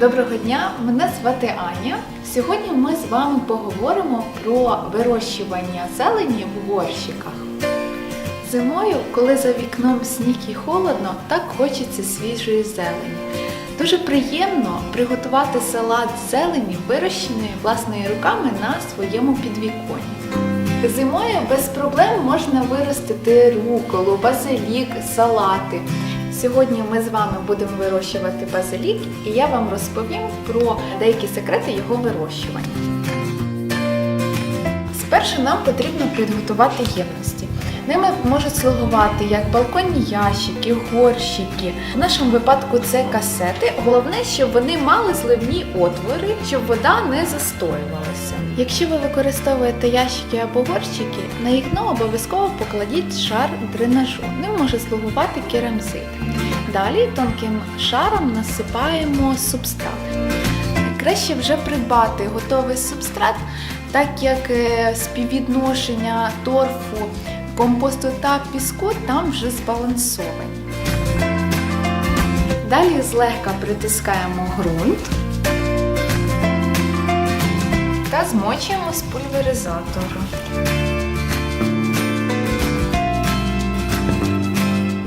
Доброго дня, мене звати Аня. Сьогодні ми з вами поговоримо про вирощування зелені в горщиках. Зимою, коли за вікном сніг і холодно, так хочеться свіжої зелені. Дуже приємно приготувати салат з зелені, вирощеної власними руками на своєму підвіконні. Зимою без проблем можна виростити руколу, базилік, салати. Сьогодні ми з вами будемо вирощувати базилік, і я вам розповім про деякі секрети його вирощування. Спершу нам потрібно підготувати ємності. Ними можуть слугувати як балконні ящики, горщики. В нашому випадку це касети. Головне, щоб вони мали зливні отвори, щоб вода не застоювалася. Якщо ви використовуєте ящики або горщики, на їх дно обов'язково покладіть шар дренажу. Ним може слугувати керамзит. Далі тонким шаром насипаємо субстрат. Краще вже придбати готовий субстрат, так як е, співвідношення торфу, компосту та піску там вже збалансовані. Далі злегка притискаємо ґрунт та змочуємо з пульверизатору.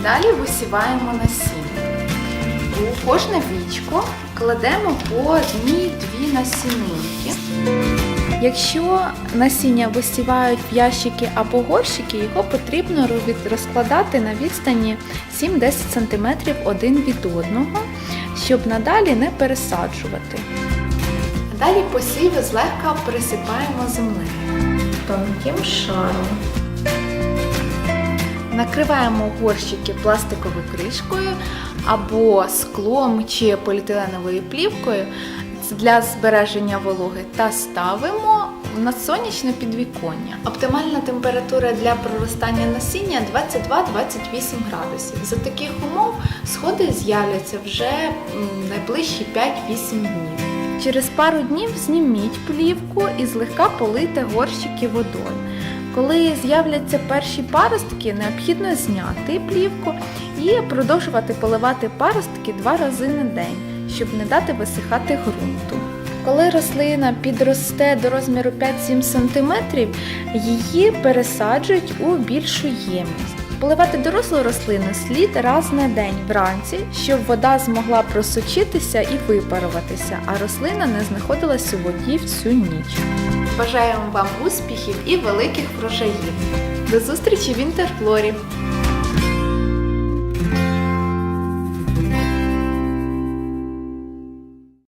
Далі висіваємо насіння. У кожне вічко кладемо по одній-дві насінинки. Якщо насіння висівають в ящики або горщики, його потрібно розкладати на відстані 7-10 см один від одного, щоб надалі не пересаджувати. Далі посіви злегка присипаємо землею тонким шаром. Накриваємо горщики пластиковою кришкою або склом чи поліетиленовою плівкою для збереження вологи та ставимо на сонячне підвіконня. Оптимальна температура для проростання насіння 22-28 градусів. За таких умов сходи з'являться вже найближчі 5-8 днів. Через пару днів зніміть плівку і злегка полийте горщики водою. Коли з'являться перші паростки, необхідно зняти плівку і продовжувати поливати паростки два рази на день, щоб не дати висихати ґрунту. Коли рослина підросте до розміру 5-7 см, її пересаджують у більшу ємність. Поливати дорослу рослину слід раз на день вранці, щоб вода змогла просочитися і випаруватися, а рослина не знаходилась у воді всю ніч. Бажаємо вам успіхів і великих врожаїв. До зустрічі в інтерфлорі!